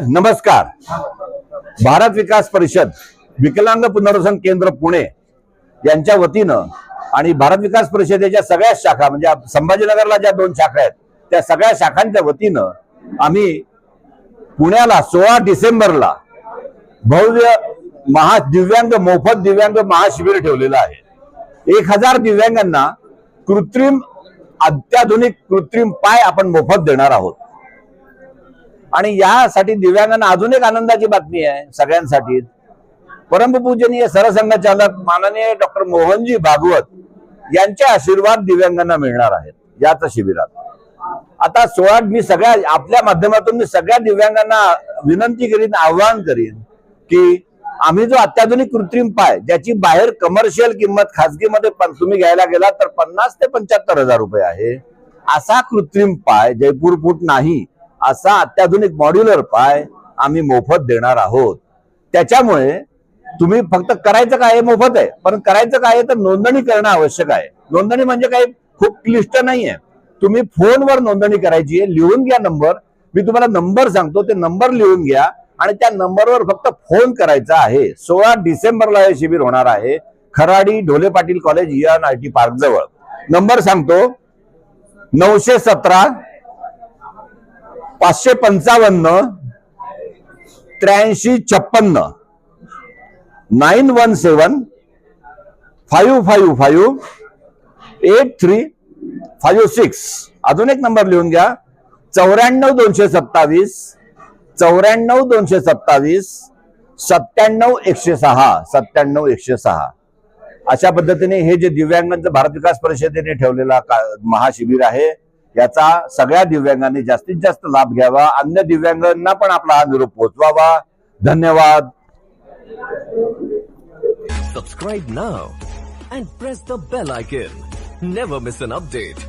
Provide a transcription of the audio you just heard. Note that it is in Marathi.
नमस्कार. भारत विकास परिषद विकलांग पुनर्वसन केंद्र पुणे यांच्या वतीनं आणि भारत विकास परिषदेच्या सगळ्या शाखा म्हणजे संभाजीनगरला ज्या दोन शाखा आहेत त्या सगळ्या शाखांच्या वतीनं आम्ही पुण्याला सोळा डिसेंबरला भव्य महा दिव्यांग मोफत दिव्यांग महाशिबिर ठेवलेलं आहे. एक हजार दिव्यांगांना कृत्रिम अत्याधुनिक कृत्रिम पाय आपण मोफत देणार आहोत. आणि यासाठी दिव्यांगांना अजून एक आनंदाची बातमी आहे सगळ्यांसाठी. परमपूजनीय सरसंघचालक माननीय डॉक्टर मोहनजी भागवत यांचे आशीर्वाद दिव्यांगांना मिळणार आहेत याच शिबिरात. आता सोळा मी सगळ्या आपल्या माध्यमातून मी सगळ्या दिव्यांगांना विनंती करीन आव्हान करीन की आम्ही जो अत्याधुनिक कृत्रिम पाय ज्याची बाहेर कमर्शियल किंमत खासगीमध्ये पण तुम्ही घ्यायला गेला तर पन्नास ते पंच्याहत्तर हजार रुपये आहे. असा कृत्रिम पाय जयपूर फूट नाही. असा अत्याधुनिक मॉड्युलर पाय आम्ही मोफत देणार आहोत. त्याच्यामुळे तुम्ही फक्त करायचं काय मोफत आहे. पण करायचं काय तर नोंदणी करणं आवश्यक आहे. नोंदणी म्हणजे काही खूप क्लिष्ट नाहीये. तुम्ही फोनवर नोंदणी करायची आहे लिहून घ्या नंबर. मी तुम्हाला नंबर सांगतो ते नंबर लिहून घ्या आणि त्या नंबरवर फक्त फोन करायचा आहे. सोळा डिसेंबरला हे शिबिर होणार आहे. Kharadi Dhole Patil college N I T park जवळ. नंबर सांगतो नऊशे सतरा पाचशे पंचावन्न त्र्याऐंशी छप्पन्न. Nine one seven five five five eight three five six. अजून एक नंबर लिहून घ्या. चौऱ्याण्णव दोनशे सत्तावीस चौऱ्याण्णव दोनशे सत्तावीस सत्त्याण्णव एकशे सहा सत्त्याण्णव एकशे सहा. अशा पद्धतीने हे जे दिव्यांगांचं भारत विकास परिषदेने ठेवलेला का- महाशिबिर आहे याचा सगळ्या दिव्यांगांनी जास्तीत जास्त लाभ घ्यावा. अन्य दिव्यांगांना पण आपला हा निरोप पोहोचवावा. धन्यवाद. Subscribe now and press the bell icon never miss an update